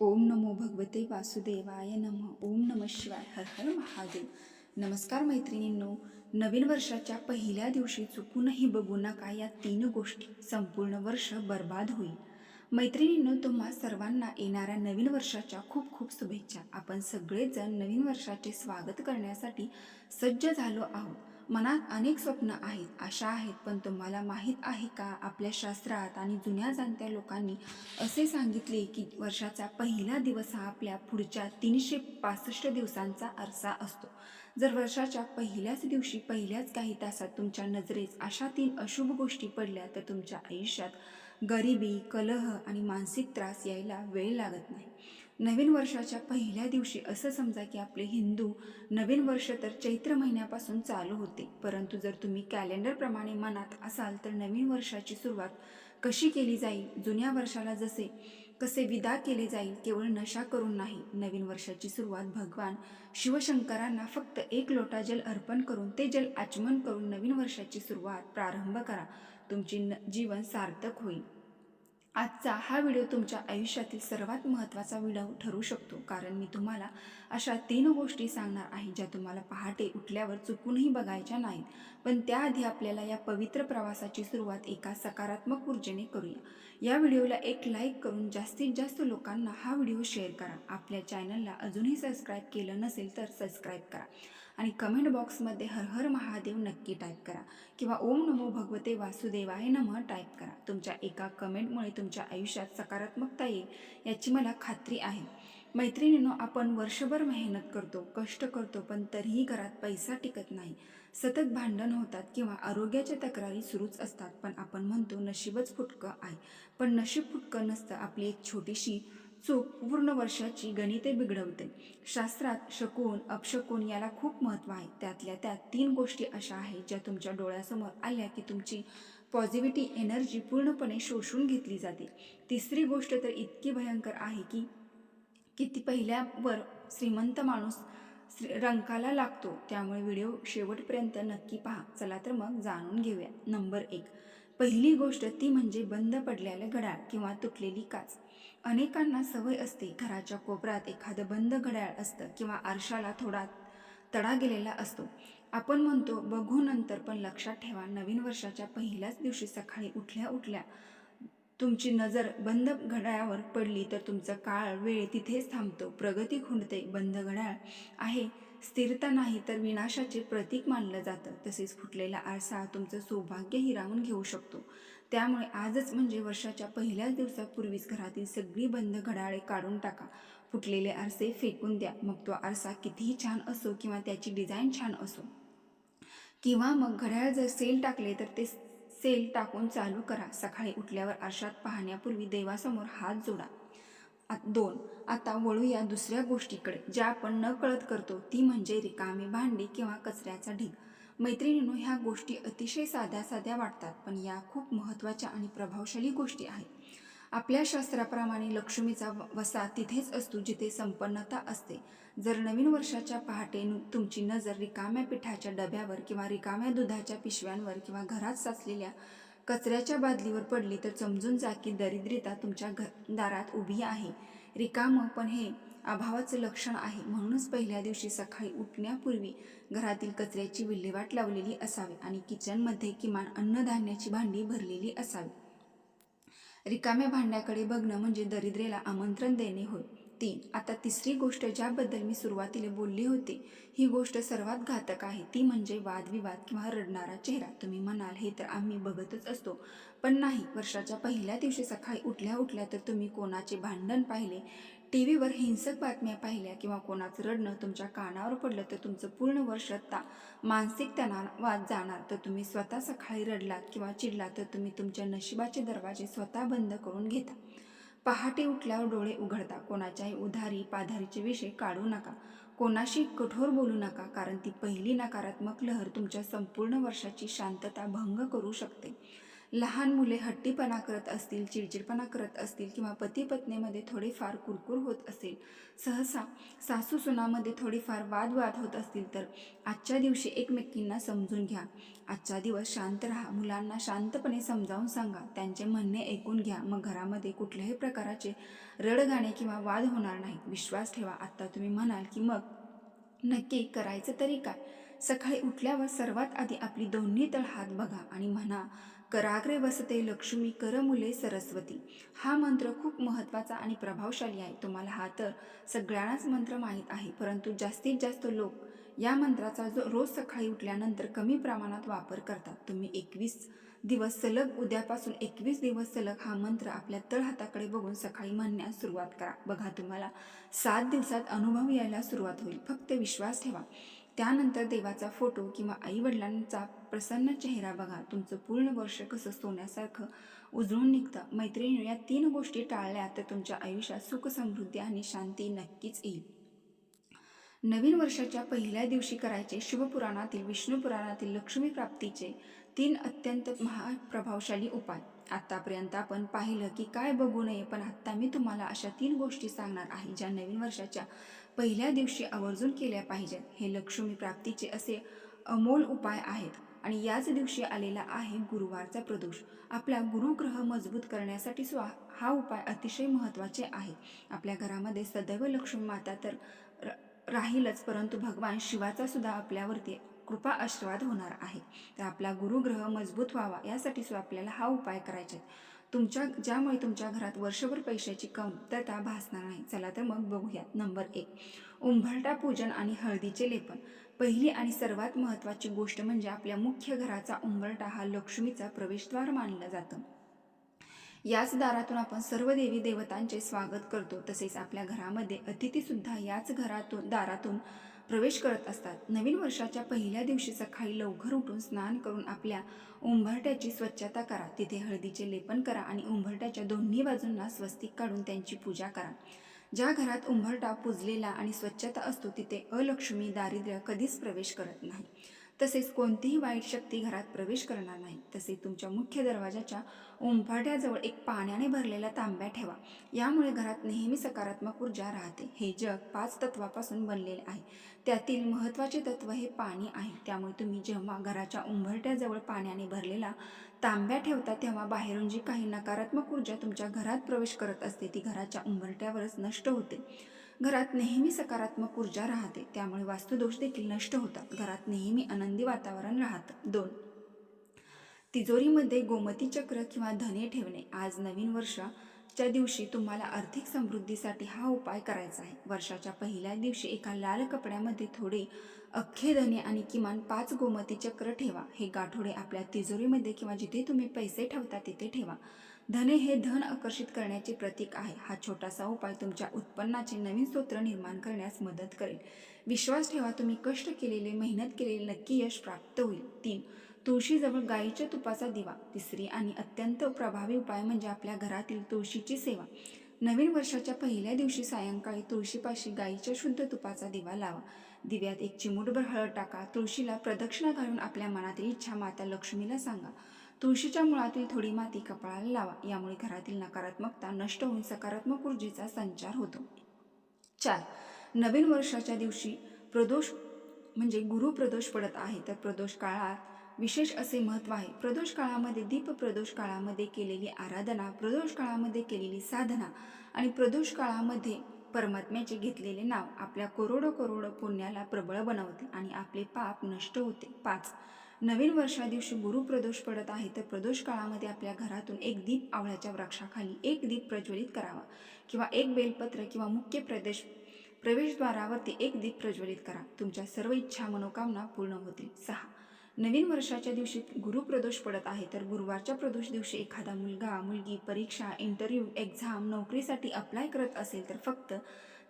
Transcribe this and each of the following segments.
ओम नमो भगवते वासुदेवाय नमः. ओम नम शिवाय. हर हर महादेव. नमस्कार मैत्रिणींनो. नवीन वर्षाच्या पहिल्या दिवशी चुकूनही बघू नका या तीन गोष्टी. संपूर्ण वर्ष बर्बाद होईल. मैत्रिणींनो तुम्हा सर्वांना येणाऱ्या नवीन वर्षाच्या खूप खूप शुभेच्छा. आपण सगळेजण नवीन वर्षाचे स्वागत करण्यासाठी सज्ज झालो आहोत. मनात अनेक स्वप्न आहेत आशा आहेत पण तुम्हाला माहीत आहे का? आपल्या शास्त्रात आणि जुन्या जाणत्या लोकांनी असे सांगितले की वर्षाचा पहिला दिवस हा आपल्या पुढच्या तीनशे पासष्ट दिवसांचा आरसा असतो. जर वर्षाच्या पहिल्याच दिवशी पहिल्याच काही तासात तुमच्या नजरेस अशा तीन अशुभ गोष्टी पडल्या तर तुमच्या आयुष्यात गरिबी कलह आणि मानसिक त्रास यायला वेळ लागत नाही. नवीन वर्षाच्या पहिल्या दिवशी असं समजा की आपले हिंदू नवीन वर्ष तर चैत्र महिन्यापासून चालू होते. परंतु जर तुम्ही कॅलेंडरप्रमाणे मनात असाल तर नवीन वर्षाची सुरुवात कशी केली जाईल? जुन्या वर्षाला जसे कसे विदा केले जाईल? केवळ नशा करून नाही नवीन वर्षाची सुरुवात भगवान शिवशंकरांना फक्त एक लोटा जल अर्पण करून ते जल आचमन करून नवीन वर्षाची सुरुवात प्रारंभ करा. तुमची न जीवन सार्थक होईल. आजचा हा व्हिडिओ तुमच्या आयुष्यातील सर्वात महत्त्वाचा व्हिडिओ ठरू शकतो. कारण मी तुम्हाला अशा तीन गोष्टी सांगणार आहे ज्या तुम्हाला पहाटे उठल्यावर चुकूनही बघायच्या नाहीत. पण त्याआधी आपल्याला या पवित्र प्रवासाची सुरुवात एका सकारात्मक ऊर्जेने करूया. या व्हिडिओला एक लाईक करून जास्तीत जास्त लोकांना हा व्हिडिओ शेअर करा. आपल्या चॅनलला अजूनही सबस्क्राईब केलं नसेल तर सबस्क्राईब करा. आणि कमेंट बॉक्समध्ये हर हर महादेव नक्की टाईप करा. किंवा ओम नमो भगवते वासुदेवाय नमः टाईप करा. तुमच्या एका कमेंटमुळे तुमच्या आयुष्यात सकारात्मकता येईल याची मला खात्री आहे. मैत्रिणींनो आपण वर्षभर मेहनत करतो कष्ट करतो पण तरीही घरात पैसा टिकत नाही. सतत भांडण होतात किंवा आरोग्याच्या तक्रारी सुरूच असतात पण आपण म्हणतो नशीबच फुटकं आहे. पण नशीब फुटकं नसतं आपली एक छोटीशी चूक पूर्ण वर्षाची गणिते बिघडवते. शास्त्रात शकून अपशकून याला खूप महत्त्व आहे. त्यातल्या त्यात तीन गोष्टी अशा आहेत ज्या तुमच्या डोळ्यासमोर आल्या की तुमची पॉझिटिव्हिटी एनर्जी पूर्णपणे शोषून घेतली जाते. तिसरी गोष्ट तर इतकी भयंकर आहे की किती पहिल्यावर श्रीमंत माणूस श्री रंकाला लागतो. त्यामुळे व्हिडिओ शेवटपर्यंत नक्की पहा. चला तर मग जाणून घेऊया. नंबर एक. पहिली गोष्ट ती म्हणजे बंद पडलेलं घड्याळ किंवा तुटलेली काच. अनेकांना सवय असते घराच्या कोपऱ्यात एखादं बंद घड्याळ असतं किंवा आरशाला थोडा तडा गेलेला असतो. आपण म्हणतो बघू नंतर पण लक्षात ठेवा नवीन वर्षाच्या पहिल्याच दिवशी सकाळी उठल्या उठल्या तुमची नजर बंद घड्याळावर पडली तर तुमचा काळ वेळ तिथेच थांबतो. प्रगती खुंडते बंद घड्याळ आहे स्थिरता नाही तर विनाशाचे प्रतीक मानलं जातं. तसेच फुटलेला आरसा तुमचं सौभाग्य हिरावून घेऊ शकतो. त्यामुळे आजच म्हणजे वर्षाच्या पहिल्याच दिवसापूर्वीच घरातील सगळी बंद घड्याळे काढून टाका. फुटलेले आरसे फेकून द्या. मग तो आरसा कितीही छान असो किंवा त्याची डिझाईन छान असो. किंवा मग घड्याळ जर सेल टाकले तर ते सेल टाकून चालू करा. सकाळी उठल्यावर आरशात पाहण्यापूर्वी देवासमोर हात जोडा. दोन. आता वळूया दुसऱ्या गोष्टीकडे. ज्या आपण न कळत करतो ती म्हणजे रिकामी भांडी किंवा कचऱ्याचा ढीग. मैत्रिणींनो ह्या गोष्टी अतिशय साध्या साध्या वाटतात पण या खूप महत्त्वाच्या आणि प्रभावशाली गोष्टी आहेत. आपल्या शास्त्राप्रमाणे लक्ष्मीचा वसा तिथेच असतो जिथे संपन्नता असते. जर नवीन वर्षाच्या पहाटे तुमची नजर रिकाम्या पिठाच्या डब्यावर किंवा रिकाम्या दुधाच्या पिशव्यांवर किंवा घरात साचलेल्या कचऱ्याच्या बादलीवर पडली तर समजून जा की दरिद्रता तुमच्या घर दारात उभी आहे. रिकामं पण हे अभावाचं लक्षण आहे. म्हणूनच पहिल्या दिवशी सकाळी उठण्यापूर्वी घरातील कचऱ्याची विल्हेवाट लावलेली असावी आणि किचनमध्ये किमान अन्नधान्याची भांडी भरलेली असावी. रिकाम्या भांड्याकडे बघणं म्हणजे दरिद्रेला आमंत्रण देणे होय. तीन आता तिसरी गोष्ट ज्याबद्दल मी सुरुवातीला बोलली होती ही गोष्ट सर्वात घातक आहे. ती म्हणजे वादविवाद किंवा रडणारा चेहरा. तुम्ही म्हणाल हे तर आम्ही बघतच असतो. पण नाही वर्षाच्या पहिल्या दिवशी सकाळी उठल्या उठल्या तर तुम्ही कोणाचे भांडण पाहिले? टी व्हीवर हिंसक बातम्या पाहिल्या किंवा कोणाचं रडणं तुमच्या कानावर पडलं तर तुमचं पूर्ण वर्ष ता मानसिक तणावात जाणार. तर तुम्ही स्वतः सकाळी रडलात किंवा चिडलात तर तुम्ही तुमच्या नशिबाचे दरवाजे स्वतः बंद करून घेता. पहाटे उठल्यावर डोळे उघडता कोणाच्याही उधारी पाधारीचे विषय काढू नका. कोणाशी कठोर बोलू नका कारण ती पहिली नकारात्मक लहर तुमच्या संपूर्ण वर्षाची शांतता भंग करू शकते. लहान मुले हट्टीपणा करत असतील चिडचिडपणा करत असतील किंवा पती पत्नीमध्ये थोडेफार कुरकुर होत असेल सहसा सासू सुनामध्ये थोडीफार वादवाद होत असतील तर आजच्या दिवशी एकमेकींना समजून घ्या. आजचा दिवस शांत राहा. मुलांना शांतपणे समजावून सांगा. त्यांचे म्हणणे ऐकून घ्या. मग घरामध्ये कुठल्याही प्रकाराचे रडगाणे किंवा वाद होणार नाही विश्वास ठेवा. आत्ता तुम्ही म्हणाल की मग नक्की करायचं तरी काय? सकाळी उठल्यावर सर्वात आधी आपली दोन्ही तळ हात बघा आणि म्हणा कराग्रे वसते लक्ष्मी करमुले सरस्वती. हा मंत्र खूप महत्त्वाचा आणि प्रभावशाली आहे. तुम्हाला हा तर सगळ्यांनाच मंत्र माहीत आहे परंतु जास्तीत जास्त लोक या मंत्राचा जो रोज सकाळी उठल्यानंतर कमी प्रमाणात वापर करतात. तुम्ही एकवीस दिवस सलग उद्यापासून एकवीस दिवस सलग हा मंत्र आपल्या तळहाताकडे बघून सकाळी म्हणण्यास सुरुवात करा. बघा तुम्हाला सात दिवसात अनुभव यायला सुरुवात होईल. फक्त विश्वास ठेवा. त्यानंतर देवाचा फोटो किंवा आईवडिलांचा प्रसन्न चेहरा बघा. तुमचं पूर्ण वर्ष कसं सोन्यासारखं उजळून निघतं. मैत्रिणी या तीन गोष्टी टाळल्या तर तुमच्या आयुष्यात सुख समृद्धी आणि शांती नक्कीच येईल. नवीन वर्षाच्या पहिल्या दिवशी करायचे शिवपुराणातील विष्णू पुराणातील लक्ष्मी प्राप्तीचे तीन अत्यंत महाप्रभावशाली उपाय. आत्तापर्यंत आपण पाहिलं की काय बघू नये पण आत्ता मी तुम्हाला अशा तीन गोष्टी सांगणार आहे ज्या नवीन वर्षाच्या पहिल्या दिवशी आवर्जून केल्या पाहिजेत हे लक्ष्मी प्राप्तीचे असे अमोल उपाय आहेत. आणि याच दिवशी आलेला आहे गुरुवारचा प्रदोष. आपला गुरुग्रह मजबूत करण्यासाठी स्वा हा उपाय अतिशय महत्त्वाचे आहे. आपल्या घरामध्ये सदैव लक्ष्मी माता तर र- राहीलच परंतु भगवान शिवाचा सुद्धा आपल्यावरती कृपा आशीर्वाद होणार आहे. तर आपला गुरुग्रह मजबूत व्हावा यासाठी सुद्धा आपल्याला हा उपाय करायचा आहे तुमच्या ज्यामुळे तुमच्या घरात वर्षभर पैशाची कमतरता भासणार नाही. चला तर मग बघूयात नंबर एक. उंबरटा पूजन आणि हळदीचे लेपन. पहिली आणि सर्वात महत्त्वाची गोष्ट म्हणजे आपल्या मुख्य घराचा उंबरटा हा लक्ष्मीचा प्रवेशद्वार मानलं जातं. याच दारातून आपण सर्व देवी देवतांचे स्वागत करतो. तसेच आपल्या घरामध्ये अतिथीसुद्धा याच घरातून दारातून प्रवेश करत असतात. नवीन वर्षाच्या पहिल्या दिवशी सकाळी लवकर उठून स्नान करून आपल्या उंबरट्याची स्वच्छता करा. तिथे हळदीचे लेपन करा आणि उंबरट्याच्या दोन्ही बाजूंना स्वस्तिक काढून त्यांची पूजा करा. ज्या घरात उंबरटा पुजलेला आणि स्वच्छता असतो तिथे अलक्ष्मी दारिद्र्य कधीच प्रवेश करत नाही. तसेच कोणतीही वाईट शक्ती घरात प्रवेश करणार नाही. तसेच तुमच्या मुख्य दरवाजाच्या उंफाट्याजवळ एक पाण्याने भरलेला तांब्या ठेवा. यामुळे घरात नेहमी सकारात्मक ऊर्जा राहते. हे जग पाच तत्वापासून बनलेले आहे. त्यातील महत्त्वाचे तत्व हे पाणी आहे. त्यामुळे तुम्ही जेव्हा घराच्या उंबरट्याजवळ पाण्याने भरलेला तांब्या ठेवता तेव्हा बाहेरून जी काही नकारात्मक ऊर्जा तुमच्या घरात प्रवेश करत असते ती घराच्या उंबरट्यावरच नष्ट होते. घरात नेहमी सकारात्मक ऊर्जा राहते. त्यामुळे वास्तुदोष देखील नष्ट होतात. घरात नेहमी आनंदी वातावरण राहतं. दोन. तिजोरीमध्ये गोमती चक्र किंवा धने ठेवणे. आज नवीन वर्षाच्या दिवशी तुम्हाला आर्थिक समृद्धीसाठी हा उपाय करायचा आहे. वर्षाच्या पहिल्या दिवशी एका लाल कपड्यामध्ये थोडे अख्खे धने आणि किमान पाच गोमती चक्र ठेवा. हे गाठोडे आपल्या तिजोरीमध्ये किंवा जिथे तुम्ही पैसे ठेवता तिथे ठेवा. धने हे धन आकर्षित करण्याचे प्रतीक आहे. हा छोटासा उपाय तुमच्या उत्पन्नाचे नवीन स्तोत्र निर्माण करण्यास मदत करेल. विश्वास ठेवा तुम्ही कष्ट केलेले मेहनत केलेले नक्की यश प्राप्त होईल. तीन तुळशीजवळ गाईच्या तुपाचा दिवा. तिसरी आणि अत्यंत प्रभावी उपाय म्हणजे आपल्या घरातील तुळशीची सेवा. नवीन वर्षाच्या पहिल्या दिवशी सायंकाळी तुळशीपाशी गाईच्या शुद्ध तुपाचा दिवा लावा. दिव्यात एक चिमूटभर हळद टाका. तुळशीला प्रदक्षिणा घालून आपल्या मनातील इच्छा माता लक्ष्मीला सांगा. तुळशीच्या मुळातील थोडी माती कपाळाला लावा. यामुळे घरातील नकारात्मकता नष्ट होऊन सकारात्मक ऊर्जेचा संचार होतो. चार. नवीन वर्षाच्या दिवशी प्रदोष म्हणजे गुरु प्रदोष पडत आहे तर प्रदोष काळात विशेष असे महत्त्व आहे. प्रदोष काळामध्ये दीप प्रदोष काळामध्ये केलेली आराधना प्रदोष काळामध्ये केलेली साधना आणि प्रदोष काळामध्ये परमात्म्याचे घेतलेले नाव आपल्या करोडो करोडो पुण्याला प्रबळ बनवते आणि आपले पाप नष्ट होते. पाच. नवीन वर्षा दिवशी गुरुप्रदोष पडत आहे तर प्रदोष काळामध्ये आपल्या घरातून एक दीप आवळ्याच्या वृक्षाखाली एक दीप प्रज्वलित करावा किंवा एक बेलपत्र किंवा मुख्य प्रदेश प्रवेशद्वारावरती एक दीप प्रज्वलित करा. तुमच्या सर्व इच्छा मनोकामना पूर्ण होतील. सहा. नवीन वर्षाच्या दिवशी गुरुप्रदोष पडत आहे तर गुरुवारच्या प्रदोष दिवशी एखादा मुलगा मुलगी परीक्षा इंटरव्ह्यू एक्झाम नोकरीसाठी अप्लाय करत असेल तर फक्त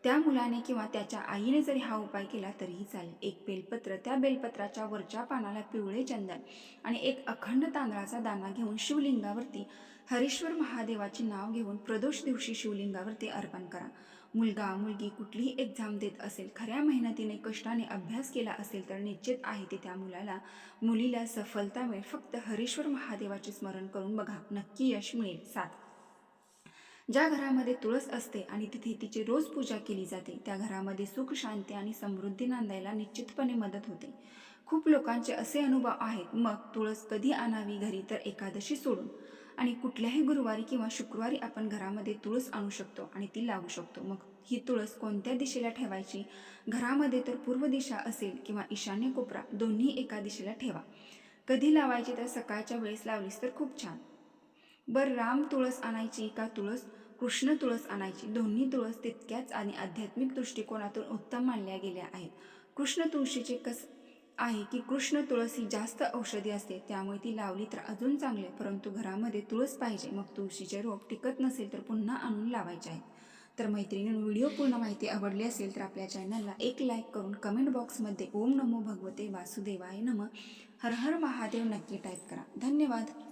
त्या मुलाने किंवा त्याच्या आईने जरी हा उपाय केला तरीही चालेल. एक बेलपत्र त्या बेलपत्राच्या वरच्या पानाला पिवळे चंदन आणि एक अखंड तांदळाचा दाना घेऊन शिवलिंगावरती हरीश्वर महादेवाचे नाव घेऊन प्रदोष दिवशी शिवलिंगावरती अर्पण करा. मुलगा मुलगी कुठलीही एक्झाम देत असेल खऱ्या मेहनतीने कष्टाने अभ्यास केला असेल तर निश्चित आहे ते त्या मुलाला मुलीला सफलता मिळेल फक्त हरीश्वर महादेवाचे स्मरण करून बघा नक्की यश मिळेल. सात. ज्या घरामध्ये तुळस असते आणि तिथे तिची रोज पूजा केली जाते त्या घरामध्ये सुख शांती आणि समृद्धी नांदायला निश्चितपणे मदत होते. खूप लोकांचे असे अनुभव आहेत मग तुळस कधी आणावी घरी तर एकादशी सोडून? आणि कुठल्याही गुरुवारी किंवा शुक्रवारी आपण घरामध्ये तुळस आणू शकतो आणि ती लावू शकतो. मग ही तुळस कोणत्या दिशेला ठेवायची? घरामध्ये तर पूर्व दिशा असेल किंवा ईशान्य कोपरा दोन्ही एका दिशेला ठेवा. कधी लावायची तर सकाळच्या वेळेस लावलीस तर खूप छान. बर राम तुळस आणायची का तुळस? कृष्ण तुळस आणायची. दोन्ही तुळस तितक्याच आणि आध्यात्मिक दृष्टिकोनातून उत्तम मानल्या गेल्या आहेत. कृष्ण तुळशीचे कस आहे की कृष्ण तुळस ही जास्त औषधी असते त्यामुळे ती लावली तर अजून चांगले परंतु घरामध्ये तुळस पाहिजे मग तुळशीचे रोप टिकत नसेल तर पुन्हा आणून लावायचे आहे तर मैत्रिणीनं व्हिडिओ पूर्ण माहिती आवडली असेल तर आपल्या चॅनलला एक लाईक करून कमेंट बॉक्समध्ये ओम नमो भगवते वासुदेवाय नम हर हर महादेव नक्की टाईप करा. धन्यवाद.